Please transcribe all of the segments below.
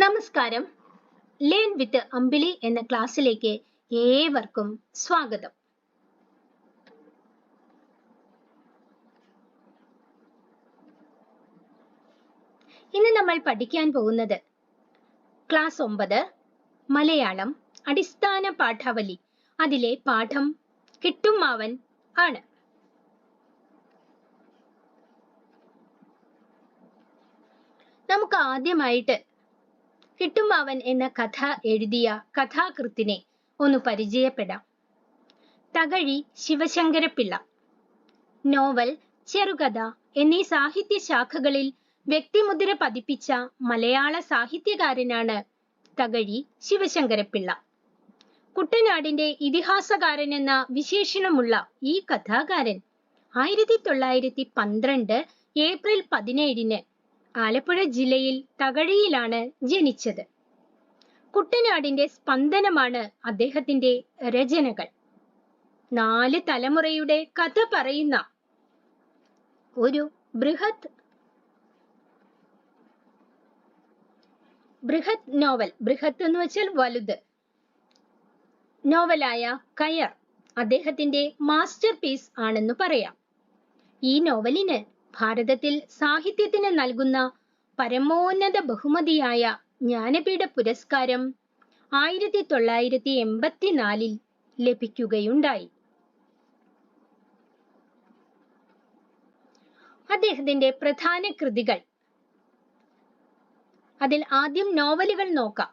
നമസ്കാരം. Learn with അമ്പിളി എന്ന ക്ലാസ്സിലേക്ക് ഏവർക്കും സ്വാഗതം. ഇന്ന് നമ്മൾ പഠിക്കാൻ പോകുന്നത് ക്ലാസ് ഒമ്പത് മലയാളം അടിസ്ഥാന പാഠാവലി. അതിലെ പാഠം കിട്ടും കിട്ടുമാവൻ ആണ്. നമുക്ക് ആദ്യമായിട്ട് കിട്ടുമാവൻ എന്ന കഥ എഴുതിയ കഥാകൃത്തിനെ ഒന്ന് പരിചയപ്പെടാം. തകഴി ശിവശങ്കരപ്പിള്ള. നോവൽ ചെറുകഥ എന്നീ സാഹിത്യ ശാഖകളിൽ വ്യക്തിമുദ്ര പതിപ്പിച്ച മലയാള സാഹിത്യകാരനാണ് തകഴി ശിവശങ്കരപ്പിള്ള. കുട്ടനാടിന്റെ ഇതിഹാസകാരൻ എന്ന വിശേഷണമുള്ള ഈ കഥാകാരൻ ആയിരത്തി തൊള്ളായിരത്തി പന്ത്രണ്ട് ഏപ്രിൽ പതിനേഴിന് ആലപ്പുഴ ജില്ലയിൽ തകഴിയിലാണ് ജനിച്ചത്. കുട്ടനാടിന്റെ സ്പന്ദനമാണ് അദ്ദേഹത്തിന്റെ രചനകൾ. നാല് തലമുറയുടെ കഥ പറയുന്ന ഒരു ബൃഹത് ബൃഹത് നോവൽ. ബൃഹത്ത് എന്ന് വെച്ചാൽ വലുത്. നോവലായ കയർ. അദ്ദേഹത്തിന്റെ മാസ്റ്റർ പീസ് ആണെന്ന് പറയാം. ഈ നോവലിന് ഭാരതത്തിൽ സാഹിത്യത്തിന് നൽകുന്ന പരമോന്നത ബഹുമതിയായ ജ്ഞാനപീഠ പുരസ്കാരം ആയിരത്തി തൊള്ളായിരത്തി എൺപത്തിനാലിൽ ലഭിക്കുകയുണ്ടായി. അദ്ദേഹത്തിന്റെ പ്രധാന കൃതികൾ. അതിൽ ആദ്യം നോവലുകൾ നോക്കാം.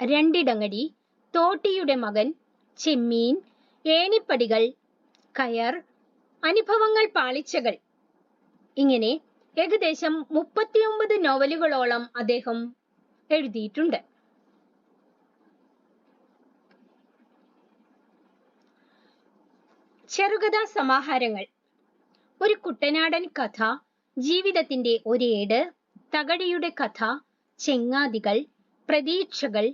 രണ്ടിടങ്ങടി തോട്ടിയുടെ മകൻ ചെമ്മീൻ ഏണിപ്പടികൾ കയർ അനുഭവങ്ങൾ പാളിച്ചകൾ. ഇങ്ങനെ ഏകദേശം മുപ്പത്തിയൊമ്പത് നോവലുകളോളം അദ്ദേഹം എഴുതിയിട്ടുണ്ട്. ചെറുകഥാ സമാഹാരങ്ങൾ. ഒരു കുട്ടനാടൻ കഥ ജീവിതത്തിന്റെ ഒരേട് തകഴിയുടെ കഥ ചെങ്ങാതികൾ പ്രതീക്ഷകൾ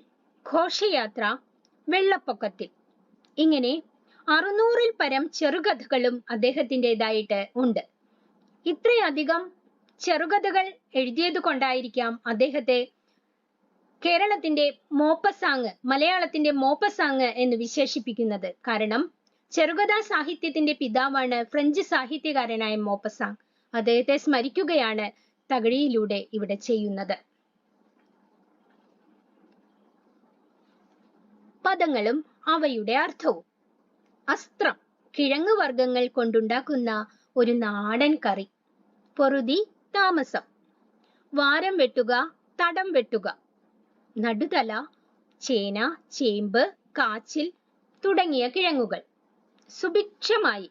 ഘോഷയാത്ര വെള്ളപ്പൊക്കത്തിൽ. ഇങ്ങനെ അറുന്നൂറിൽ പരം ചെറുകഥകളും അദ്ദേഹത്തിന്റെതായിട്ട് ഉണ്ട്. ഇത്രയധികം ചെറുകഥകൾ എഴുതിയത് കൊണ്ടായിരിക്കാം അദ്ദേഹത്തെ കേരളത്തിന്റെ മോപ്പസാങ് മലയാളത്തിന്റെ മോപ്പസാങ് എന്ന് വിശേഷിപ്പിക്കുന്നത്. കാരണം ചെറുകഥാ സാഹിത്യത്തിന്റെ പിതാവാണ് ഫ്രഞ്ച് സാഹിത്യകാരനായ മോപ്പസാങ്. അദ്ദേഹത്തെ സ്മരിക്കുകയാണ് തകഴിയിലൂടെ ഇവിടെ ചെയ്യുന്നത്. പദങ്ങളും അവയുടെ അർത്ഥവും. അസ്ത്രം കിഴങ്ങ് വർഗങ്ങൾ കൊണ്ടുണ്ടാക്കുന്ന ഒരു നാടൻ കറി. പൊറുതി താമസം. വാരം വെട്ടുക തടം വെട്ടുക. നടുതല ചേന ചേമ്പ് കാച്ചിൽ തുടങ്ങിയ കിഴങ്ങുകൾ. സുഭിക്ഷമായി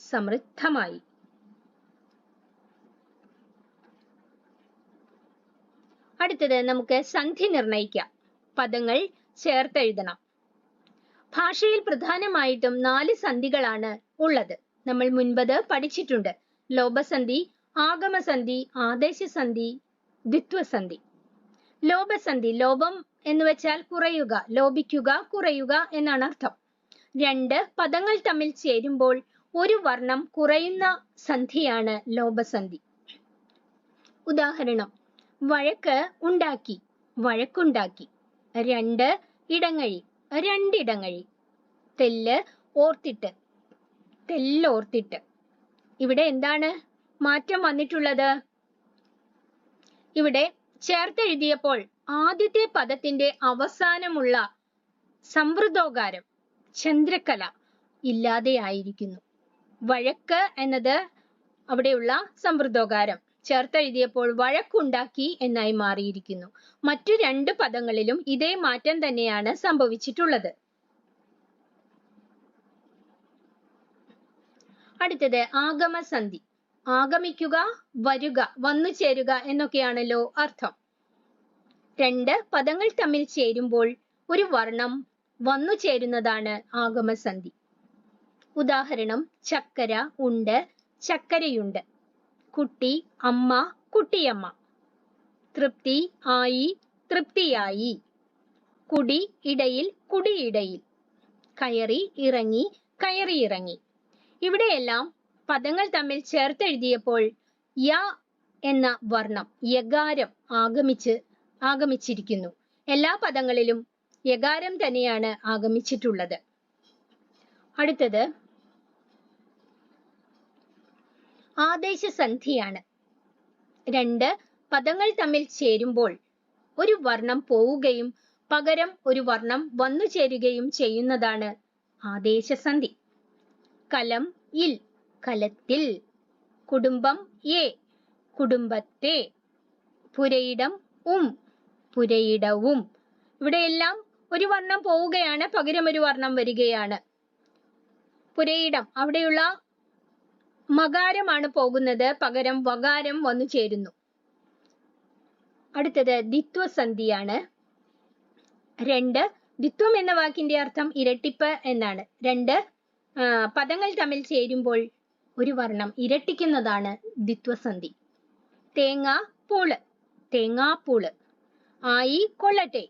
സമൃദ്ധമായി. അടുത്തത് നമുക്ക് സന്ധി നിർണയിക്കാം. പദങ്ങൾ ചേർത്തെഴുതണം. ഭാഷയിൽ പ്രധാനമായിട്ടും നാല് സന്ധികളാണ് ഉള്ളത്. നമ്മൾ മുൻപത് പഠിച്ചിട്ടുണ്ട്. ലോപസന്ധി ആഗമസന്ധി ആദേശസന്ധി ദ്വിത്വസന്ധി. ലോഭസന്ധി ലോഭം എന്ന് വെച്ചാൽ കുറയുക ലോപിക്കുക കുറയുക എന്നാണ് അർത്ഥം. രണ്ട് പദങ്ങൾ തമ്മിൽ ചേരുമ്പോൾ ഒരു വർണം കുറയുന്ന സന്ധിയാണ് ലോപസന്ധി. ഉദാഹരണം വഴക്ക് ഉണ്ടാക്കി വഴക്കുണ്ടാക്കി. രണ്ട് ഇടങ്ങഴി രണ്ടിടങ്ങഴി. തെല്ല് ഓർത്തിട്ട് തെല്ലോർത്തിട്ട് ഇവിടെ എന്താണ്? മാറ്റം വന്നിട്ടുള്ളത്? ഇവിടെ ചേർത്തെഴുതിയപ്പോൾ ആദ്യത്തെ പദത്തിന്റെ അവസാനമുള്ള സമൃദ്ധോകാരം ചന്ദ്രകല ഇല്ലാതെയായിരിക്കുന്നു വഴക്ക് എന്നത് അവിടെയുള്ള സമൃദ്ധോകാരം ചേർത്തെഴുതിയപ്പോൾ വഴക്കുണ്ടാക്കി എന്നായി മാറിയിരിക്കുന്നു. മറ്റു രണ്ട് പദങ്ങളിലും ഇതേ മാറ്റം തന്നെയാണ് സംഭവിച്ചിട്ടുള്ളത്. അടുത്തത് ആഗമസന്ധി. ആഗമിക്കുക വരുക വന്നു ചേരുക എന്നൊക്കെയാണല്ലോ അർത്ഥം. രണ്ട് പദങ്ങൾ തമ്മിൽ ചേരുമ്പോൾ ഒരു വർണം വന്നു ചേരുന്നതാണ് ആഗമസന്ധി. ഉദാഹരണം ചക്കര ഉണ്ട് ചക്കരയുണ്ട്. കുട്ടി അമ്മ കുട്ടിയമ്മ. തൃപ്തി ആയി തൃപ്തിയായി. കുടി ഇടയിൽ കുടിയിടയിൽ കയറി ഇറങ്ങി കയറി ഇറങ്ങി. ഇവിടെയെല്ലാം പദങ്ങൾ തമ്മിൽ ചേർത്തെഴുതിയപ്പോൾ യ എന്ന വർണം യകാരം ആഗമിച്ച് ആഗമിച്ചിരിക്കുന്നു. എല്ലാ പദങ്ങളിലും യകാരം തന്നെയാണ് ആഗമിച്ചിട്ടുള്ളത്. അടുത്തത് ആദേശ ആദേശസന്ധിയാണ്. രണ്ട് പദങ്ങൾ തമ്മിൽ ചേരുമ്പോൾ ഒരു വർണം പോവുകയും പകരം ഒരു വർണം വന്നു ചേരുകയും ചെയ്യുന്നതാണ് ആദേശസന്ധി. കലം ഇൽ കലത്തിൽ കുടുംബം എ കുടുംബത്തെ പുരയിടം ഉം പുരയിടവും. ഇവിടെയെല്ലാം ഒരു വർണം പോവുകയാണ് പകരം ഒരു വർണം വരികയാണ്. പുരയിടം അവിടെയുള്ള മകാരമാണ് പോകുന്നത് പകരം വകാരം വന്നു ചേരുന്നു. അടുത്തത് ദിത്വസന്ധിയാണ് രണ്ട് ദിത്വം എന്ന വാക്കിന്റെ അർത്ഥം ഇരട്ടിപ്പ് എന്നാണ്. രണ്ട് പദങ്ങൾ തമ്മിൽ ചേരുമ്പോൾ ഒരു വർണം ഇരട്ടിക്കുന്നതാണ് ദ്വിത്വസന്ധി. തേങ്ങാ പൂൾ. തേങ്ങാപ്പൂൾ ആയി കൊള്ളട്ടെ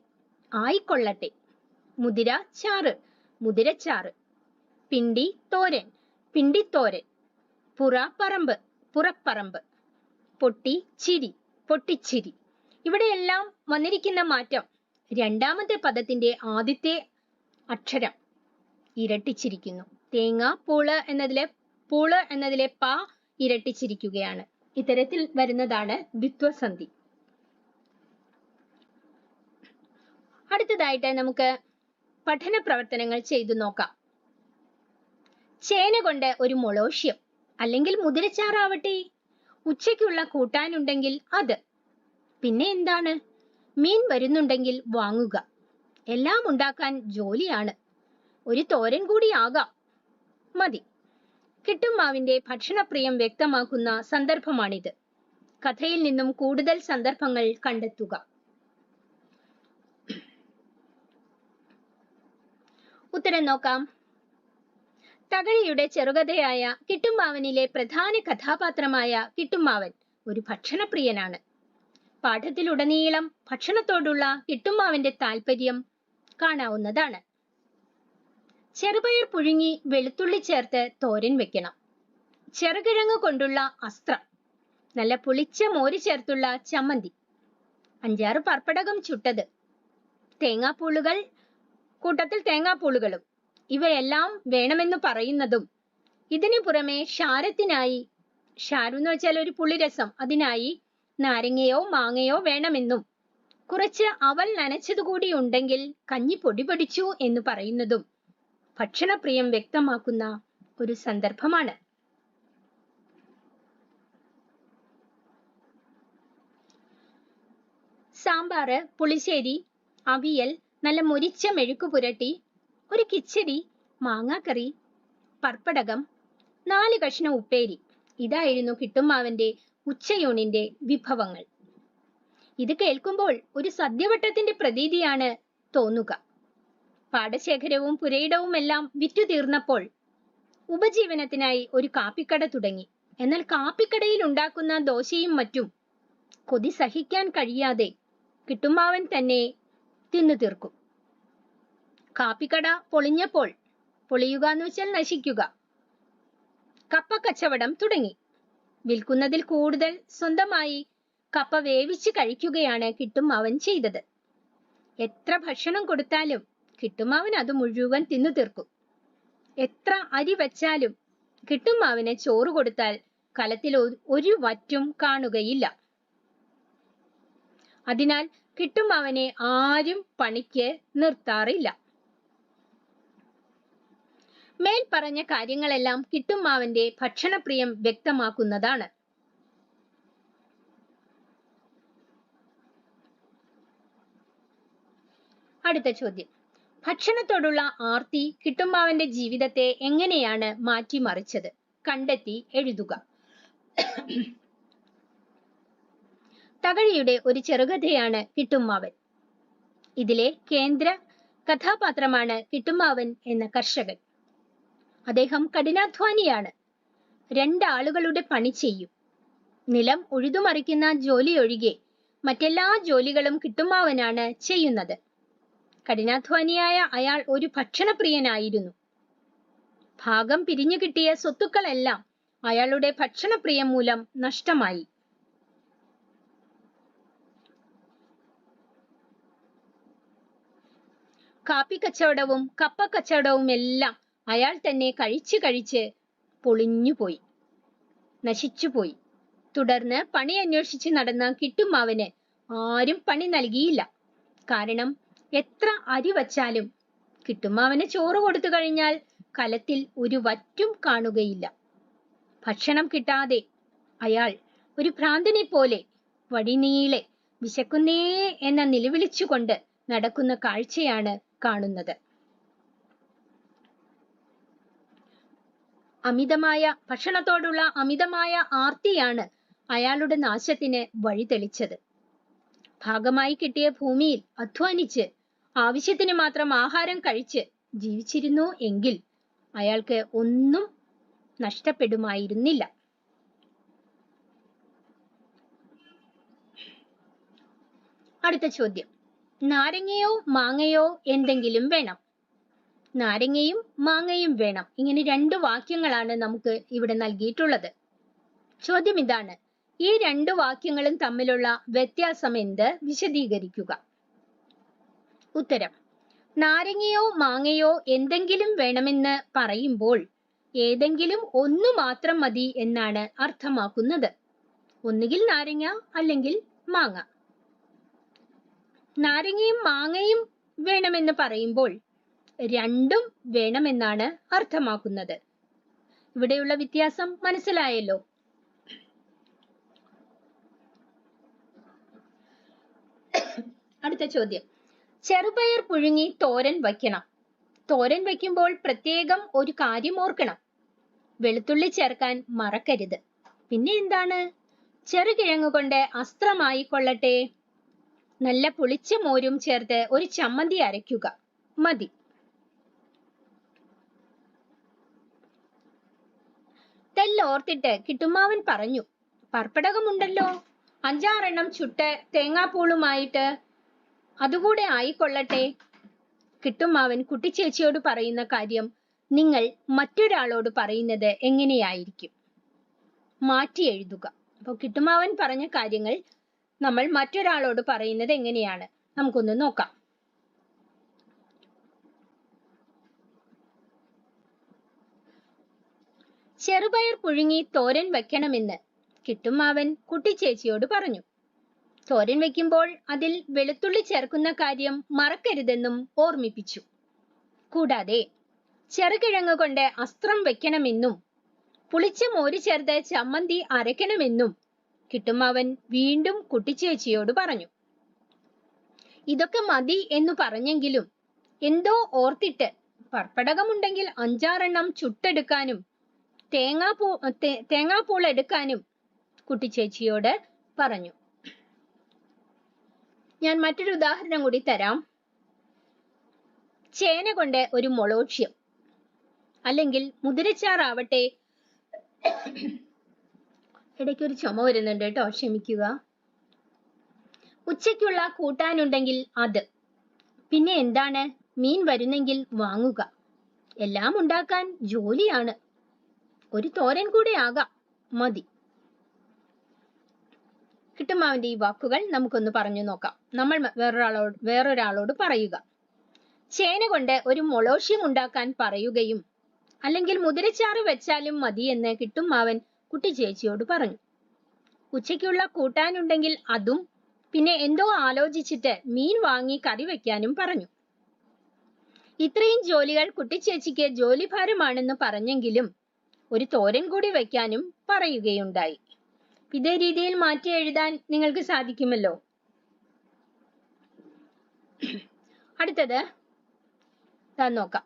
ആയി കൊള്ളട്ടെ മുതിര ചാറ്. മുതിരച്ചാറ് പിണ്ടി തോരൻ. പിണ്ടിത്തോരൻ പുറ പറമ്പ് പുറപ്പറമ്പ്. പൊട്ടി ചിരി. പൊട്ടിച്ചിരി ഇവിടെയെല്ലാം വന്നിരിക്കുന്ന മാറ്റം രണ്ടാമത്തെ പദത്തിന്റെ ആദ്യത്തെ അക്ഷരം. ഇരട്ടിച്ചിരിക്കുന്നു. തേങ്ങാ പൂൾ എന്നതിലെ പൂൾ എന്നതിലെ പ ഇരട്ടിച്ചിരിക്കുകയാണ്. ഇത്തരത്തിൽ വരുന്നതാണ് ദ്വിത്വസന്ധി. അടുത്തതായിട്ട് നമുക്ക് പഠന പ്രവർത്തനങ്ങൾ ചെയ്തു നോക്കാം. ചേന കൊണ്ട് ഒരു മൊളോഷ്യം അല്ലെങ്കിൽ മുതിരച്ചാറാവട്ടെ. ഉച്ചയ്ക്കുള്ള കൂട്ടാനുണ്ടെങ്കിൽ അത്. പിന്നെ എന്താണ്? മീൻ വരുന്നുണ്ടെങ്കിൽ വാങ്ങുക. എല്ലാം ഉണ്ടാക്കാൻ ജോലിയാണ്. ഒരു തോരൻ കൂടി ആകാം. മതി. കിട്ടുമാവിന്റെ ഭക്ഷണപ്രിയം വ്യക്തമാക്കുന്ന സന്ദർഭമാണിത്. കഥയിൽ നിന്നും കൂടുതൽ സന്ദർഭങ്ങൾ കണ്ടെത്തുക. ഉത്തരം നോക്കാം. തകഴിയുടെ ചെറുകഥയായ കിട്ടുമാവനിലെ പ്രധാന കഥാപാത്രമായ കിട്ടുമാവൻ ഒരു ഭക്ഷണപ്രിയനാണ്. പാഠത്തിലുടനീളം ഭക്ഷണത്തോടുള്ള കിട്ടുമാവന്റെ താല്പര്യം കാണാവുന്നതാണ്. ചെറുപയർ പുഴുങ്ങി വെളുത്തുള്ളി ചേർത്ത് തോരൻ വെക്കണം. ചെറുകിഴങ്ങ് കൊണ്ടുള്ള അസ്ത്രം നല്ല പുളിച്ച മോര് ചേർത്തുള്ള ചമ്മന്തി അഞ്ചാറ് പർപ്പടകം ചുട്ടത് തേങ്ങാപ്പൂളുകൾ കൂട്ടത്തിൽ തേങ്ങാപ്പൂളുകളും ഇവയെല്ലാം വേണമെന്ന് പറയുന്നതും ഇതിനു പുറമെ ക്ഷാരത്തിനായി ക്ഷാരം എന്ന് വെച്ചാൽ ഒരു പുളിരസം അതിനായി നാരങ്ങയോ മാങ്ങയോ വേണമെന്നും കുറച്ച് അവൽ നനച്ചതുകൂടി ഉണ്ടെങ്കിൽ കഞ്ഞി പൊടി പൊടിച്ചു എന്ന് പറയുന്നതും ഭക്ഷണപ്രിയം വ്യക്തമാക്കുന്ന ഒരു സന്ദർഭമാണ്. സാമ്പാറ് പുളിശ്ശേരി അവിയൽ നല്ല മുരിച്ച മെഴുക്ക് പുരട്ടി ഒരു കിച്ചടി മാങ്ങാക്കറി പർപ്പടകം നാല് കഷ്ണം ഉപ്പേരി. ഇതായിരുന്നു കിട്ടുമാവന്റെ ഉച്ചയൂണിന്റെ വിഭവങ്ങൾ. ഇത് കേൾക്കുമ്പോൾ ഒരു സദ്യവട്ടത്തിന്റെ പ്രതീതിയാണ് തോന്നുക. പാടശേഖരവും പുരയിടവും എല്ലാം വിറ്റു തീർന്നപ്പോൾ ഉപജീവനത്തിനായി ഒരു കാപ്പിക്കട തുടങ്ങി. എന്നാൽ കാപ്പിക്കടയിൽ ഉണ്ടാക്കുന്ന ദോശയും മറ്റും കൊതി സഹിക്കാൻ കഴിയാതെ കിട്ടുമാവൻ തന്നെ തിന്നു തീർക്കും. കാപ്പിക്കട പൊളിഞ്ഞപ്പോൾ പൊളിയുക എന്ന് വെച്ചാൽ നശിക്കുക. കപ്പ കച്ചവടം തുടങ്ങി. വിൽക്കുന്നതിൽ കൂടുതൽ സ്വന്തമായി കപ്പ വേവിച്ച് കഴിക്കുകയാണ് കിട്ടുമാവൻ ചെയ്തത്. എത്ര ഭക്ഷണം കൊടുത്താലും കിട്ടുമാവൻ അത് മുഴുവൻ തിന്നു തീർക്കും. എത്ര അരി വച്ചാലും കിട്ടുമാവിന് ചോറ് കൊടുത്താൽ കലത്തിൽ ഒരു- വറ്റും കാണുകയില്ല. അതിനാൽ കിട്ടുമാവനെ ആരും പണിക്ക് നിർത്താറില്ല. മേൽ പറഞ്ഞ കാര്യങ്ങളെല്ലാം കിട്ടുമാവന്റെ ഭക്ഷണപ്രിയം വ്യക്തമാക്കുന്നതാണ്. അടുത്ത ചോദ്യം. ഭക്ഷണത്തോടുള്ള ആർത്തി കിട്ടുമാവന്റെ ജീവിതത്തെ എങ്ങനെയാണ് മാറ്റിമറിച്ചത്? കണ്ടെത്തി എഴുതുക. തകഴിയുടെ ഒരു ചെറുകഥയാണ് കിട്ടുമ്മാവൻ ഇതിലെ കേന്ദ്ര കഥാപാത്രമാണ് കിട്ടുമ്മാവൻ എന്ന കർഷകൻ. അദ്ദേഹം കഠിനാധ്വാനിയാണ്. രണ്ടാളുകളുടെ പണി ചെയ്യും. നിലം ഉഴുതുമറിക്കുന്ന ജോലിയൊഴികെ മറ്റെല്ലാ ജോലികളും കിട്ടുമ്മാവനാണ് ചെയ്യുന്നത്. കഠിനാധ്വാനിയായ അയാൾ ഒരു ഭക്ഷണപ്രിയനായിരുന്നു. ഭാഗം പിരിഞ്ഞു കിട്ടിയ സ്വത്തുക്കളെല്ലാം അയാളുടെ ഭക്ഷണപ്രിയം മൂലം നഷ്ടമായി. കാപ്പി കച്ചവടവും കപ്പ കച്ചവടവും എല്ലാം അയാൾ തന്നെ കഴിച്ച് കഴിച്ച് പൊളിഞ്ഞുപോയി. നശിച്ചുപോയി. തുടർന്ന് പണി അന്വേഷിച്ച് നടന്ന കിട്ടുമാവന് ആരും പണി നൽകിയില്ല. കാരണം എത്ര അരി വച്ചാലും കിട്ടുമ്മാവന് ചോറ് കൊടുത്തു കഴിഞ്ഞാൽ കലത്തിൽ ഒരു വറ്റും കാണുകയില്ല. ഭക്ഷണം കിട്ടാതെ അയാൾ ഒരു ഭ്രാന്തനെ പോലെ വഴിനീളെ വിശക്കുന്നേ എന്ന നിലവിളിച്ചുകൊണ്ട് നടക്കുന്ന കാഴ്ചയാണ് കാണുന്നത്. അമിതമായ ഭക്ഷണത്തോടുള്ള അമിതമായ ആർത്തിയാണ് അയാളുടെ നാശത്തിന് വഴി തെളിച്ചത് ഭാഗമായി കിട്ടിയ ഭൂമിയിൽ അധ്വാനിച്ച് ആവശ്യത്തിന് മാത്രം ആഹാരം കഴിച്ച് ജീവിച്ചിരുന്നു എങ്കിൽ അയാൾക്ക് ഒന്നും നഷ്ടപ്പെടുമായിരുന്നില്ല. അടുത്ത ചോദ്യം. നാരങ്ങയോ മാങ്ങയോ എന്തെങ്കിലും വേണം. നാരങ്ങയും മാങ്ങയും വേണം. ഇങ്ങനെ രണ്ട് വാക്യങ്ങളാണ് നമുക്ക് ഇവിടെ നൽകിയിട്ടുള്ളത്. ചോദ്യം ഇതാണ്. ഈ രണ്ട് വാക്യങ്ങളും തമ്മിലുള്ള വ്യത്യാസം എന്ത്? വിശദീകരിക്കുക. ഉത്തരം. നാരങ്ങയോ മാങ്ങയോ എന്തെങ്കിലും വേണമെന്ന് പറയുമ്പോൾ ഏതെങ്കിലും ഒന്ന് മാത്രം മതി എന്നാണ് അർത്ഥമാക്കുന്നത്. ഒന്നുകിൽ നാരങ്ങ അല്ലെങ്കിൽ മാങ്ങ. നാരങ്ങയും മാങ്ങയും വേണമെന്ന് പറയുമ്പോൾ രണ്ടും വേണമെന്നാണ് അർത്ഥമാക്കുന്നത്. ഇവിടെയുള്ള വ്യത്യാസം മനസ്സിലായല്ലോ. അടുത്ത ചോദ്യം. ചെറുപയർ പുഴുങ്ങി തോരൻ വയ്ക്കണം. തോരൻ വയ്ക്കുമ്പോൾ പ്രത്യേകം ഒരു കാര്യം ഓർക്കണം. വെളുത്തുള്ളി ചേർക്കാൻ മറക്കരുത്. പിന്നെ എന്താണ്? ചെറുകിഴങ്ങ് കൊണ്ട് അസ്ത്രമായി കൊള്ളട്ടെ. നല്ല പുളിച്ച മോരും ചേർത്ത് ഒരു ചമ്മന്തി അരയ്ക്കുക. മതി. തെല്ലോർത്തിട്ട് കിട്ടുമാവൻ പറഞ്ഞു. പർപ്പടകമുണ്ടല്ലോ. അഞ്ചാറെണ്ണം ചുട്ട് തേങ്ങാപ്പൂളുമായിട്ട് അതുകൂടെ ആയിക്കൊള്ളട്ടെ. കിട്ടുമാവൻ കുട്ടിച്ചേച്ചിയോട് പറയുന്ന കാര്യം നിങ്ങൾ മറ്റൊരാളോട് പറയുന്നത് എങ്ങനെയായിരിക്കും? മാറ്റി എഴുതുക. അപ്പോൾ കിട്ടുമാവൻ പറഞ്ഞ കാര്യങ്ങൾ നമ്മൾ മറ്റൊരാളോട് പറയുന്നത് എങ്ങനെയാണ്? നമുക്കൊന്ന് നോക്കാം. ചെറുപയർ പുഴുങ്ങി തോരൻ വെക്കണമെന്ന് കിട്ടുമാവൻ കുട്ടിച്ചേച്ചിയോട് പറഞ്ഞു. തോരൻ വെക്കുമ്പോൾ അതിൽ വെളുത്തുള്ളി ചേർക്കുന്ന കാര്യം മറക്കരുതെന്നും ഓർമ്മിപ്പിച്ചു. കൂടാതെ ചെറുകിഴങ്ങ് കൊണ്ട് അസ്ത്രം വെക്കണമെന്നും പുളിച്ച മോര് ചേർത്ത് ചമ്മന്തി അരയ്ക്കണമെന്നും കിട്ടുമാവൻ വീണ്ടും കുട്ടിച്ചേച്ചിയോട് പറഞ്ഞു. ഇതൊക്കെ മതി എന്ന് പറഞ്ഞെങ്കിലും എന്തോ ഓർത്തിട്ട് പർപ്പടകമുണ്ടെങ്കിൽ അഞ്ചാറെണ്ണം ചുട്ടെടുക്കാനും തേങ്ങാപ്പൂ തേങ്ങാപ്പൂൾ എടുക്കാനും കുട്ടിച്ചേച്ചിയോട് പറഞ്ഞു. ഞാൻ മറ്റൊരു ഉദാഹരണം കൂടി തരാം. ചേന കൊണ്ട് ഒരു മൊളോക്ഷ്യം അല്ലെങ്കിൽ മുതിരച്ചാറാവട്ടെ ഇടയ്ക്ക് ഒരു ചുമ വരുന്നുണ്ട് കേട്ടോ ക്ഷമിക്കുക. ഉച്ചയ്ക്കുള്ള കൂട്ടാനുണ്ടെങ്കിൽ അത്. പിന്നെ എന്താണ്? മീൻ വരുന്നെങ്കിൽ വാങ്ങുക. എല്ലാം ഉണ്ടാക്കാൻ ജോലിയാണ്. ഒരു തോരൻ കൂടെ ആകാം. മതി. കിട്ടുമാവിന്റെ ഈ വാക്കുകൾ നമുക്കൊന്ന് പറഞ്ഞു നോക്കാം. നമ്മൾ വേറൊരാളോട് വേറൊരാളോട് പറയുക. ചേന കൊണ്ട് ഒരു മൊളോഷ്യം ഉണ്ടാക്കാൻ പറയുകയും അല്ലെങ്കിൽ മുതിരച്ചാറ് വെച്ചാലും മതി എന്ന് കിട്ടുമാവൻ കുട്ടി ചേച്ചിയോട് പറഞ്ഞു. ഉച്ചയ്ക്കുള്ള കൂട്ടാനുണ്ടെങ്കിൽ അതും പിന്നെ എന്തോ ആലോചിച്ചിട്ട് മീൻ വാങ്ങി കറി വെക്കാനും പറഞ്ഞു. ഇത്രയും ജോലികൾ കുട്ടിച്ചേച്ചിക്ക് ജോലിഭാരമാണെന്ന് പറഞ്ഞെങ്കിലും ഒരു തോരൻ കൂടി വെക്കാനും പറയുകയുണ്ടായി. ഇതേ രീതിയിൽ മാറ്റി എഴുതാൻ നിങ്ങൾക്ക് സാധിക്കുമല്ലോ. അടുത്തത് നോക്കാം.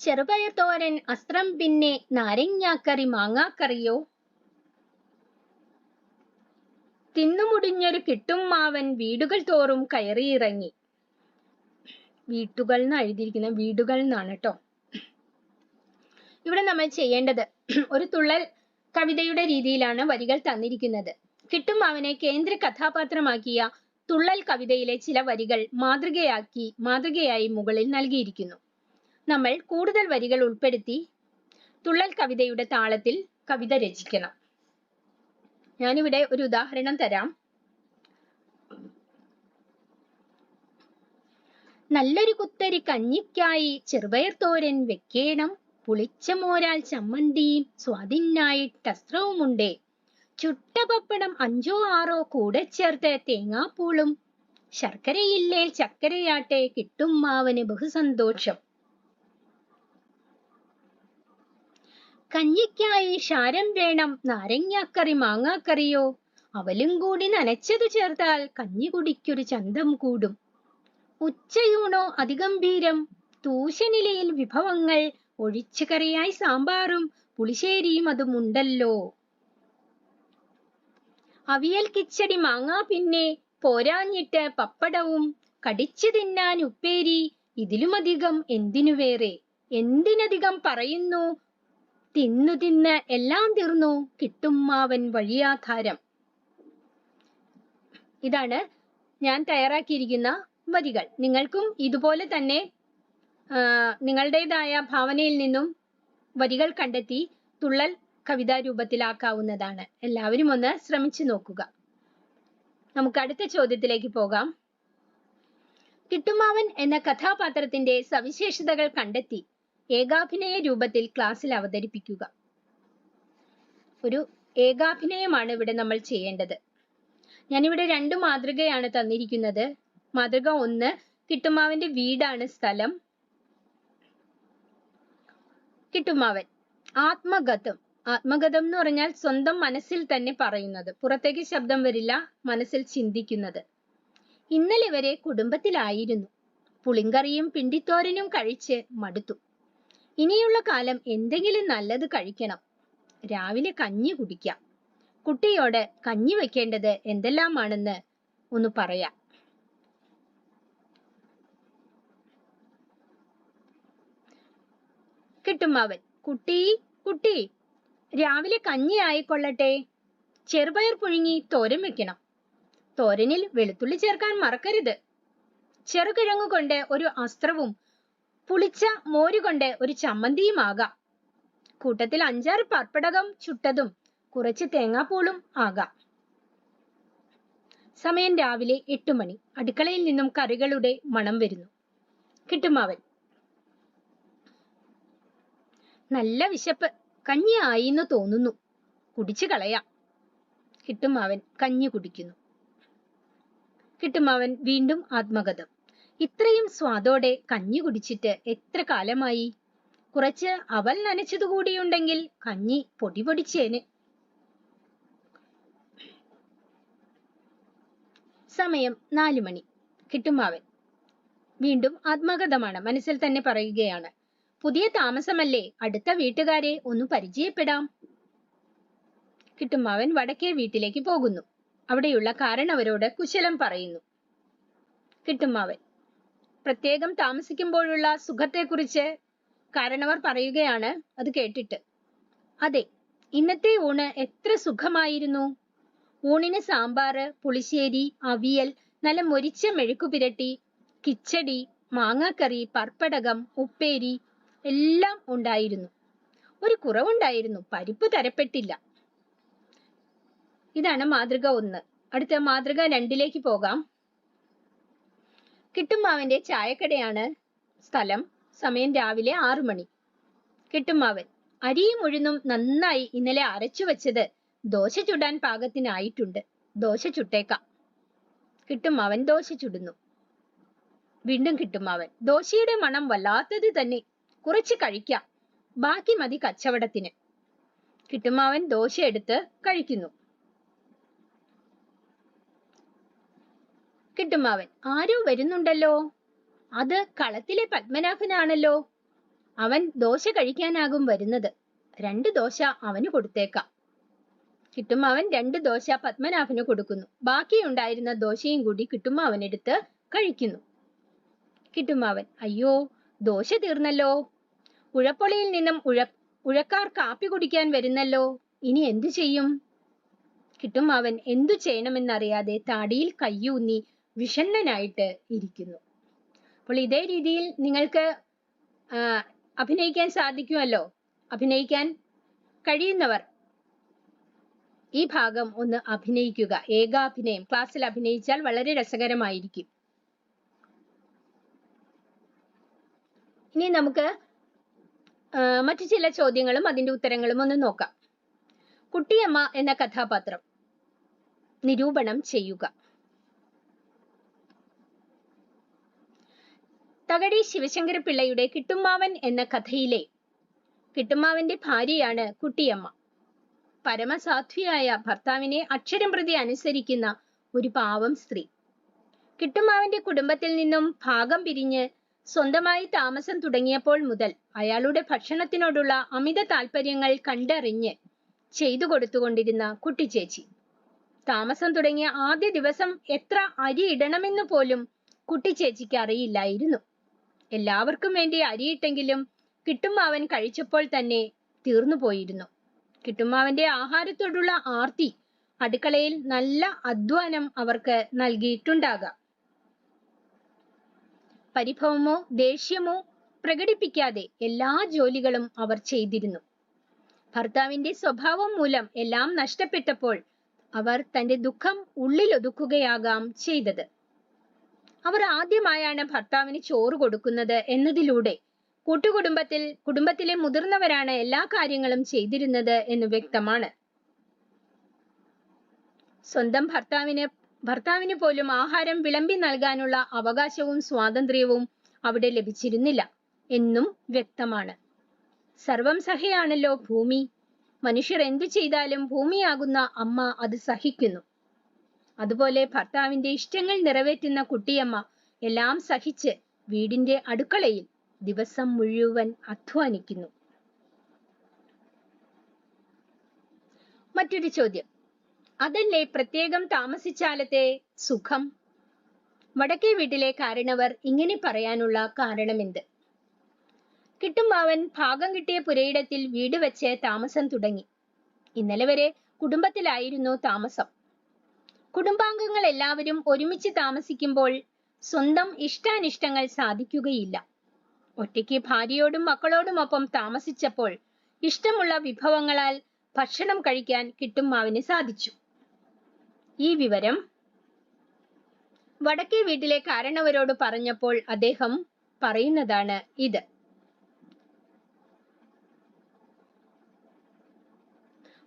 ചെറുപയർ തോരൻ അസ്ത്രം പിന്നെ നാരങ്ങാക്കറി മാങ്ങാക്കറിയോ? തിന്നുമുടിഞ്ഞൊരു കിട്ടും മാവൻ വീടുകൾ തോറും കയറിയിറങ്ങി വീട്ടുകൾ എന്ന് എഴുതിയിരിക്കുന്ന? വീടുകൾ എന്നാണ് കേട്ടോ ഇവിടെ നമ്മൾ ചെയ്യേണ്ടത് ഒരു തുള്ളൽ കവിതയുടെ രീതിയിലാണ് വരികൾ തന്നിരിക്കുന്നത്. കിട്ടും അവനെ കേന്ദ്ര കഥാപാത്രമാക്കിയ തുള്ളൽ കവിതയിലെ ചില വരികൾ മാതൃകയാക്കി മാതൃകയായി മുകളിൽ നൽകിയിരിക്കുന്നു. നമ്മൾ കൂടുതൽ വരികൾ ഉൾപ്പെടുത്തി തുള്ളൽ കവിതയുടെ താളത്തിൽ കവിത രചിക്കണം. ഞാനിവിടെ ഒരു ഉദാഹരണം തരാം. നല്ലൊരു കുത്തരി കഞ്ഞിക്കായി ചെറുപയർ തോരൻ വെക്കേണം. പുളിച്ച മോരാൽ ചമ്മന്തിയും സ്വാദിനായിട്ടസ്ത്രവുമുണ്ടേ ചുട്ട പപ്പടം അഞ്ചോ ആറോ കൂടെ ചേർത്ത് തേങ്ങാപ്പൂളും ശർക്കരയില്ലേ ചക്കരയാട്ടെ കിട്ടും മാവന് ബഹുസന്തോഷം. കഞ്ഞിക്കായി ഷാരം വേണം നാരങ്ങാക്കറി മാങ്ങാക്കറിയോ? അവലും കൂടി നനച്ചത് ചേർത്താൽ കഞ്ഞി കുടിക്കൊരു ചന്തം കൂടും. ഉച്ചയൂണോ അതിഗംഭീരം? തൂശനിലയിൽ വിഭവങ്ങൾ ഒഴിച്ചുകറിയായി സാമ്പാറും പുളിശ്ശേരിയും അതുമുണ്ടല്ലോ അവിയൽ കിച്ചടി മാങ്ങാ പിന്നെ പോരാഞ്ഞിട്ട് പപ്പടവും കടിച്ചു തിന്നാൻ ഉപ്പേരി ഇതിലുമധികം എന്തിനു വേറെ? എന്തിനധികം പറയുന്നു? തിന്നു തിന്ന് എല്ലാം തീർന്നു കിട്ടും മാവൻ വഴിയാധാരം. ഇതാണ് ഞാൻ തയ്യാറാക്കിയിരിക്കുന്ന വരികൾ. നിങ്ങൾക്കും ഇതുപോലെ തന്നെ നിങ്ങളുടേതായ ഭാവനയിൽ നിന്നും വരികൾ കണ്ടെത്തി തുള്ളൽ കവിതാ രൂപത്തിലാക്കാവുന്നതാണ്. എല്ലാവരും ഒന്ന് ശ്രമിച്ചു നോക്കുക. നമുക്ക് അടുത്ത ചോദ്യത്തിലേക്ക് പോകാം. കിട്ടുമാവൻ എന്ന കഥാപാത്രത്തിന്റെ സവിശേഷതകൾ കണ്ടെത്തി ഏകാഭിനയ രൂപത്തിൽ ക്ലാസ്സിൽ അവതരിപ്പിക്കുക. ഒരു ഏകാഭിനയമാണ് ഇവിടെ നമ്മൾ ചെയ്യേണ്ടത്. ഞാനിവിടെ രണ്ട് മാതൃകയാണ് തന്നിരിക്കുന്നത്. മാതൃക ഒന്ന് കിട്ടുമാവിന്റെ വീടാണ് സ്ഥലം. കിട്ടുമാവൻ. ആത്മഗതം. ആത്മഗതം എന്ന് പറഞ്ഞാൽ സ്വന്തം മനസ്സിൽ തന്നെ പറയുന്നത്. പുറത്തേക്ക് ശബ്ദം വരില്ല മനസ്സിൽ ചിന്തിക്കുന്നത്. ഇന്നലെ വരെ കുടുംബത്തിലായിരുന്നു. പുളിങ്കറിയും പിണ്ടിത്തോരനും കഴിച്ച് മടുത്തു. ഇനിയുള്ള കാലം എന്തെങ്കിലും നല്ലത് കഴിക്കണം. രാവിലെ കഞ്ഞി കുടിക്കാം. കുട്ടിയോട് കഞ്ഞി വെക്കേണ്ടത് എന്തെല്ലാമാണെന്ന് ഒന്ന് പറയാം. കിട്ടുമാവൻ കുട്ടി കുട്ടി രാവിലെ കഞ്ഞി ആയിക്കൊള്ളട്ടെ. ചെറുപയർ പുഴുങ്ങി തോരൻ വെക്കണം. തോരനിൽ വെളുത്തുള്ളി ചേർക്കാൻ മറക്കരുത്. ചെറുകിഴങ്ങു കൊണ്ട് ഒരു അസ്ത്രവും പുളിച്ച മോര് കൊണ്ട് ഒരു ചമ്മന്തിയും ആകാം. കൂട്ടത്തിൽ അഞ്ചാറ് പർപ്പടകം ചുട്ടതും കുറച്ച് തേങ്ങാപ്പൂളും ആകാം. സമയം രാവിലെ എട്ടു മണി. അടുക്കളയിൽ നിന്നും കറികളുടെ മണം വരുന്നു. കിട്ടുമാവൻ നല്ല വിശപ്പ്. കഞ്ഞി ആയിന്ന് തോന്നുന്നു. കുടിച്ചു കളയാം. കിട്ടുമാവൻ കഞ്ഞി കുടിക്കുന്നു. കിട്ടുമാവൻ വീണ്ടും ആത്മകഥം ഇത്രയും സ്വാദോടെ കഞ്ഞി കുടിച്ചിട്ട് എത്ര കാലമായി? കുറച്ച് അവൽ നനച്ചതുകൂടിയുണ്ടെങ്കിൽ കഞ്ഞി പൊടി പൊടിച്ചേന്. സമയം നാലു മണി. കിട്ടുമാവൻ വീണ്ടും ആത്മകഥമാണ് മനസ്സിൽ തന്നെ പറയുകയാണ്. പുതിയ താമസമല്ലേ? അടുത്ത വീട്ടുകാരെ ഒന്ന് പരിചയപ്പെടാം. കിട്ടുമാവൻ വടക്കേ വീട്ടിലേക്ക് പോകുന്നു. അവിടെയുള്ള കാരണവരോട് കുശലം പറയുന്നു. കിട്ടുമാവൻ പ്രത്യേകം താമസിക്കുമ്പോഴുള്ള സുഖത്തെക്കുറിച്ച് കാരണവർ പറയുകയാണ് അത് കേട്ടിട്ട്. അതെ ഇന്നത്തെ ഊണ് എത്ര സുഖമായിരുന്നു. ഊണിന് സാമ്പാറ് പുളിശ്ശേരി അവിയൽ നല്ല മൊരിച്ച മെഴുക്കുപിരട്ടി കിച്ചടി മാങ്ങാക്കറി പർപ്പടകം ഉപ്പേരി എല്ലാം ഉണ്ടായിരുന്നു. ഒരു കുറവുണ്ടായിരുന്നു. പരിപ്പ് തരപ്പെട്ടില്ല. ഇതാണ് മാതൃക ഒന്ന്. അടുത്ത മാതൃക രണ്ടിലേക്ക് പോകാം. കിട്ടുമാവന്റെ ചായക്കടയാണ് സ്ഥലം. സമയം രാവിലെ ആറു മണി. കിട്ടുമാവൻ അരിയും ഉഴുന്നും നന്നായി ഇന്നലെ അരച്ചു വെച്ചത് ദോശ ചുടാൻ പാകത്തിനായിട്ടുണ്ട്. ദോശ ചുട്ടേക്കാം. കിട്ടുമാവൻ ദോശ ചുടുന്നു. വീണ്ടും കിട്ടുമാവൻ ദോശയുടെ മണം വല്ലാത്തത് തന്നെ കുറച്ച് കഴിക്കാം. ബാക്കി മതി കച്ചവടത്തിന്. കിട്ടുമാവൻ ദോശ എടുത്ത് കഴിക്കുന്നു. കിട്ടുമാവൻ ആരോ വരുന്നുണ്ടല്ലോ? അത് കളത്തിലെ പത്മനാഭനാണല്ലോ. അവൻ ദോശ കഴിക്കാനാകും വരുന്നത്. രണ്ട് ദോശ അവന് കൊടുത്തേക്കാം. കിട്ടുമാവൻ രണ്ട് ദോശ പത്മനാഭന് കൊടുക്കുന്നു. ബാക്കിയുണ്ടായിരുന്ന ദോശയും കൂടി കിട്ടുമാവൻ എടുത്ത് കഴിക്കുന്നു. കിട്ടുമാവൻ അയ്യോ ദോശ തീർന്നല്ലോ. ഉഴപ്പൊളിയിൽ നിന്നും ഉഴ ഉഴക്കാർ കാപ്പി കുടിക്കാൻ വരുന്നല്ലോ. ഇനി എന്തു ചെയ്യും? കിട്ടും അവൻ എന്തു ചെയ്യണമെന്നറിയാതെ താടിയിൽ കയ്യൂന്നി വിഷണ്ണനായിട്ട് ഇരിക്കുന്നു. അപ്പോൾ ഇതേ രീതിയിൽ നിങ്ങൾക്ക് അഭിനയിക്കാൻ സാധിക്കുമല്ലോ. അഭിനയിക്കാൻ കഴിയുന്നവർ ഈ ഭാഗം ഒന്ന് അഭിനയിക്കുക. ഏകാഭിനയം. ക്ലാസ്സിൽ അഭിനയിച്ചാൽ വളരെ രസകരമായിരിക്കും. ഇനി നമുക്ക് മറ്റു ചില ചോദ്യങ്ങളും അതിന്റെ ഉത്തരങ്ങളും ഒന്ന് നോക്കാം. കുട്ടിയമ്മ എന്ന കഥാപാത്രം. നിരൂപണം ചെയ്യുക. തകഴി ശിവശങ്കര പിള്ളയുടെ കിട്ടുമ്മാവൻ എന്ന കഥയിലെ കിട്ടുമാവന്റെ ഭാര്യയാണ് കുട്ടിയമ്മ. പരമസാധ്വിയായ ഭർത്താവിനെ അക്ഷരം പ്രതി അനുസരിക്കുന്ന ഒരു പാവം സ്ത്രീ. കിട്ടുമാവന്റെ കുടുംബത്തിൽ നിന്നും ഭാഗം പിരിഞ്ഞ് സ്വന്തമായി താമസം തുടങ്ങിയപ്പോൾ മുതൽ അയാളുടെ ഭക്ഷണത്തിനോടുള്ള അമിത താല്പര്യങ്ങൾ കണ്ടറിഞ്ഞ് ചെയ്തു കൊടുത്തുകൊണ്ടിരുന്ന കുട്ടിച്ചേച്ചി താമസം തുടങ്ങിയ ആദ്യ ദിവസം എത്ര അരി ഇടണമെന്ന് പോലും കുട്ടിച്ചേച്ചിക്ക് അറിയില്ലായിരുന്നു. എല്ലാവർക്കും വേണ്ടി അരിയിട്ടെങ്കിലും കിട്ടുമ്മാവൻ കഴിച്ചപ്പോൾ തന്നെ തീർന്നു പോയിരുന്നു. കിട്ടുമ്മാവന്റെ ആഹാരത്തോടുള്ള ആർത്തി അടുക്കളയിൽ നല്ല അധ്വാനം അവർക്ക് നൽകിയിട്ടുണ്ടാകാം. പരിഭവമോ ദേഷ്യമോ പ്രകടിപ്പിക്കാതെ എല്ലാ ജോലികളും അവർ ചെയ്തിരുന്നു. ഭർത്താവിന്റെ സ്വഭാവം മൂലം എല്ലാം നഷ്ടപ്പെട്ടപ്പോൾ അവർ തന്റെ ദുഃഖം ഉള്ളിലൊതുക്കുകയാകാം ചെയ്തത്. അവർ ആദ്യമായാണ് ഭർത്താവിന് ചോറ് കൊടുക്കുന്നത് എന്നതിലൂടെ കൂട്ടുകുടുംബത്തിൽ കുടുംബത്തിലെ മുതിർന്നവരാണ് എല്ലാ കാര്യങ്ങളും ചെയ്തിരുന്നത് എന്ന് വ്യക്തമാണ്. സ്വന്തം ഭർത്താവിന് ഭർത്താവിന് പോലും ആഹാരം വിളമ്പി നൽകാനുള്ള അവകാശവും സ്വാതന്ത്ര്യവും അവിടെ ലഭിച്ചിരുന്നില്ല എന്നും വ്യക്തമാണ്. സർവം സഹയാണല്ലോ ഭൂമി. മനുഷ്യർ എന്തു ചെയ്താലും ഭൂമിയാകുന്ന അമ്മ അത് സഹിക്കുന്നു. അതുപോലെ ഭർത്താവിന്റെ ഇഷ്ടങ്ങൾ നിറവേറ്റുന്ന കുട്ടിയമ്മ എല്ലാം സഹിച്ച് വീടിന്റെ അടുക്കളയിൽ ദിവസം മുഴുവൻ അധ്വാനിക്കുന്നു. മറ്റൊരു ചോദ്യം. അതല്ലേ പ്രത്യേകം താമസിച്ചാലത്തെ സുഖം? വടക്കേ വീട്ടിലെ കാരണവർ ഇങ്ങനെ പറയാനുള്ള കാരണമെന്ത്? കിട്ടുമ്മാവൻ ഭാഗം കിട്ടിയ പുരയിടത്തിൽ വീട് വെച്ച് താമസം തുടങ്ങി. ഇന്നലെ വരെ കുടുംബത്തിലായിരുന്നു താമസം. കുടുംബാംഗങ്ങൾ എല്ലാവരും ഒരുമിച്ച് താമസിക്കുമ്പോൾ സ്വന്തം ഇഷ്ടാനിഷ്ടങ്ങൾ സാധിക്കുകയില്ല. ഒറ്റയ്ക്ക് ഭാര്യയോടും മക്കളോടുമൊപ്പം താമസിച്ചപ്പോൾ ഇഷ്ടമുള്ള വിഭവങ്ങളാൽ ഭക്ഷണം കഴിക്കാൻ കിട്ടുമ്മാവിന് സാധിച്ചു. ഈ വിവരം വടക്കേ വീട്ടിലെ കാരണവരോട് പറഞ്ഞപ്പോൾ അദ്ദേഹം പറയുന്നതാണ് ഇത്.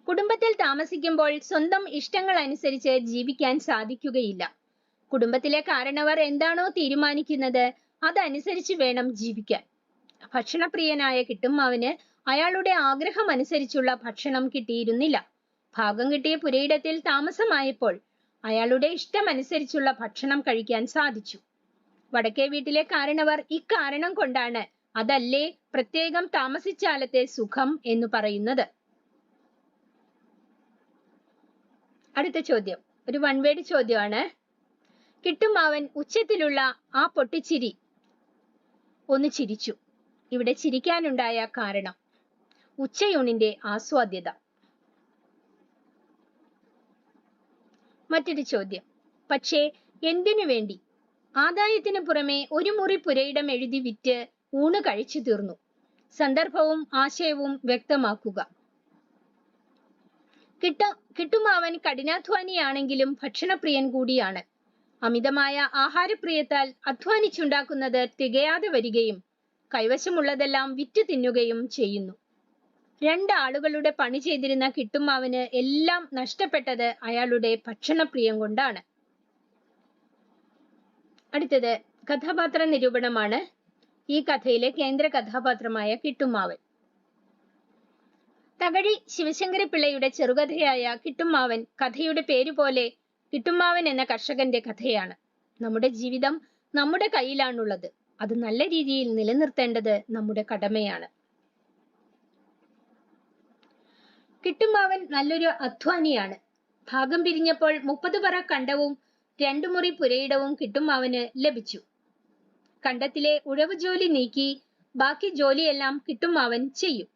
കുടുംബത്തിൽ താമസിക്കുമ്പോൾ സ്വന്തം ഇഷ്ടങ്ങൾ അനുസരിച്ച് ജീവിക്കാൻ സാധിക്കുകയില്ല. കുടുംബത്തിലെ കാരണവർ എന്താണോ തീരുമാനിക്കുന്നത് അതനുസരിച്ച് വേണം ജീവിക്കാൻ. ഭക്ഷണപ്രിയനായ കിട്ടുമ്മാവിന് അയാളുടെ ആഗ്രഹം അനുസരിച്ചുള്ള ഭക്ഷണം കിട്ടിയിരുന്നില്ല. ഭാഗം കിട്ടിയ പുരയിടത്തിൽ താമസമായപ്പോൾ അയാളുടെ ഇഷ്ടമനുസരിച്ചുള്ള ഭക്ഷണം കഴിക്കാൻ സാധിച്ചു. വടക്കേ വീട്ടിലെ കാരണവർ ഇക്കാരണം കൊണ്ടാണ് അതല്ലേ പ്രത്യേകം താമസിച്ചാലത്തെ സുഖം എന്ന് പറയുന്നത്. അടുത്ത ചോദ്യം. ഒരു വൺവേഡ് ചോദ്യമാണ്. കിട്ടുമാവൻ ഉച്ചത്തിലുള്ള ആ പൊട്ടിച്ചിരി. ഒന്ന് ചിരിച്ചു. ഇവിടെ ചിരിക്കാനുണ്ടായ കാരണം. ഉച്ചയൂണിന്റെ ആസ്വാദ്യത. മറ്റൊരു ചോദ്യം. പക്ഷേ എന്തിനു വേണ്ടി? ആദായത്തിന് പുറമെ ഒരു മുറി പുരയിടം എഴുതി വിറ്റ് ഊണ് കഴിച്ചു തീർന്നു. സന്ദർഭവും ആശയവും വ്യക്തമാക്കുക. കിട്ട കിട്ടുമാവൻ കഠിനാധ്വാനിയാണെങ്കിലും ഭക്ഷണപ്രിയൻ കൂടിയാണ്. അമിതമായ ആഹാരപ്രിയത്താൽ അധ്വാനിച്ചുണ്ടാക്കുന്നത് തികയാതെ വരികയും കൈവശമുള്ളതെല്ലാം വിറ്റു തിന്നുകയും ചെയ്യുന്നു. രണ്ടാളുകളുടെ പണി ചെയ്തിരുന്ന കിട്ടുമാവന് എല്ലാം നഷ്ടപ്പെട്ടത് അയാളുടെ ഭക്ഷണപ്രിയം കൊണ്ടാണ്. അടുത്തത് കഥാപാത്ര നിരൂപണമാണ്. ഈ കഥയിലെ കേന്ദ്ര കഥാപാത്രമായ കിട്ടുമാവൻ. തകഴി ശിവശങ്കരപിള്ളയുടെ ചെറുകഥയായ കിട്ടുമാവൻ കഥയുടെ പേര് പോലെ കിട്ടുമാവൻ എന്ന കർഷകന്റെ കഥയാണ്. നമ്മുടെ ജീവിതം നമ്മുടെ കയ്യിലാണുള്ളത്. അത് നല്ല രീതിയിൽ നിലനിർത്തേണ്ടത് നമ്മുടെ കടമയാണ്. കിട്ടുമാവൻ നല്ലൊരു അധ്വാനിയാണ്. ഭാഗം പിരിഞ്ഞപ്പോൾ മുപ്പത് പറ കണ്ടവും രണ്ടു മുറി പുരയിടവും കിട്ടുമാവന് ലഭിച്ചു. കണ്ടത്തിലെ ഉഴവ് ജോലി നീക്കി ബാക്കി ജോലിയെല്ലാം കിട്ടുമാവൻ ചെയ്യും.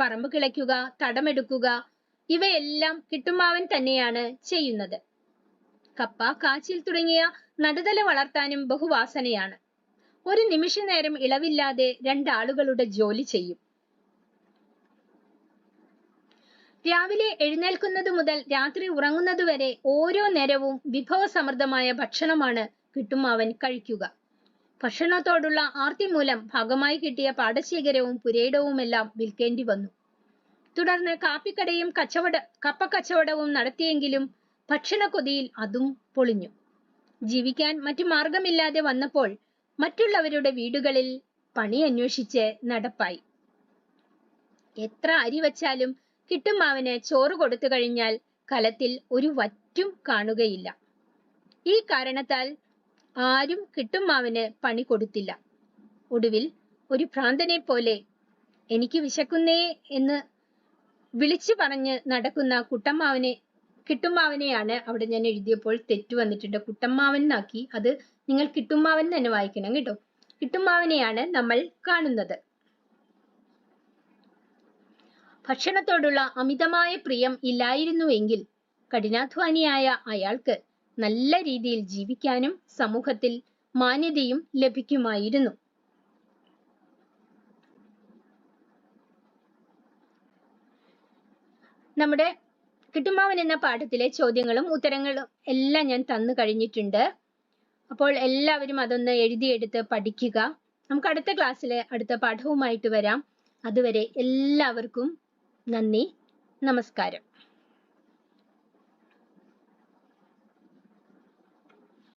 പറമ്പ് കിളയ്ക്കുക തടമെടുക്കുക ഇവയെല്ലാം കിട്ടുമാവൻ തന്നെയാണ് ചെയ്യുന്നത്. കപ്പ കാച്ചിൽ തുടങ്ങിയ നടുതല വളർത്താനും ബഹുവാസനയാണ്. ഒരു നിമിഷ നേരം ഇളവില്ലാതെ രണ്ടാളുകളുടെ ജോലി ചെയ്യും. രാവിലെ എഴുന്നേൽക്കുന്നത് മുതൽ രാത്രി ഉറങ്ങുന്നത് വരെ ഓരോ നേരവും വിഭവസമൃദ്ധമായ ഭക്ഷണമാണ് കിട്ടുമാവൻ കഴിക്കുക. ഭക്ഷണത്തോടുള്ള ആർത്തി മൂലം ഭാഗമായി കിട്ടിയ പാടശേഖരവും പുരയിടവുമെല്ലാം വിൽക്കേണ്ടി വന്നു. തുടർന്ന് കാപ്പിക്കടയും കച്ചവട കപ്പ കച്ചവടവും നടത്തിയെങ്കിലും ഭക്ഷണ കൊതിയിൽ അതും പൊളിഞ്ഞു. ജീവിക്കാൻ മറ്റു മാർഗമില്ലാതെ വന്നപ്പോൾ മറ്റുള്ളവരുടെ വീടുകളിൽ പണി അന്വേഷിച്ച് നടപ്പായി. എത്ര അരി വച്ചാലും കിട്ടുമാവന് ചോറ് കൊടുത്തു കഴിഞ്ഞാൽ കലത്തിൽ ഒരു വറ്റും കാണുകയില്ല. ഈ കാരണത്താൽ ആരും കിട്ടുമാവന് പണി കൊടുത്തില്ല. ഒടുവിൽ ഒരു ഭ്രാന്തനെ പോലെ എനിക്ക് വിശക്കുന്നേ എന്ന് വിളിച്ചു പറഞ്ഞ് നടക്കുന്ന കുട്ടമ്മാവനെ കിട്ടുമാവനെയാണ് അവിടെ ഞാൻ എഴുതിയപ്പോൾ തെറ്റു വന്നിട്ടുണ്ട്. കുട്ടമ്മാവൻ എന്നാക്കി അത് നിങ്ങൾ കിട്ടുമാവൻ തന്നെ വായിക്കണം കേട്ടോ. കിട്ടുമാവനെയാണ് നമ്മൾ കാണുന്നത്. ഭക്ഷണത്തോടുള്ള അമിതമായ പ്രിയം ഇല്ലായിരുന്നുവെങ്കിൽ കഠിനാധ്വാനിയായ അയാൾക്ക് നല്ല രീതിയിൽ ജീവിക്കാനും സമൂഹത്തിൽ മാന്യതയും ലഭിക്കുമായിരുന്നു. നമ്മുടെ കിട്ടുമാവൻ എന്ന പാഠത്തിലെ ചോദ്യങ്ങളും ഉത്തരങ്ങളും എല്ലാം ഞാൻ തന്നു കഴിഞ്ഞിട്ടുണ്ട്. അപ്പോൾ എല്ലാവരും അതൊന്ന് എഴുതിയെടുത്ത് പഠിക്കുക. നമുക്ക് അടുത്ത ക്ലാസ്സിലെ അടുത്ത പാഠവുമായിട്ട് വരാം. അതുവരെ എല്ലാവർക്കും നന്ദി. നമസ്കാരം.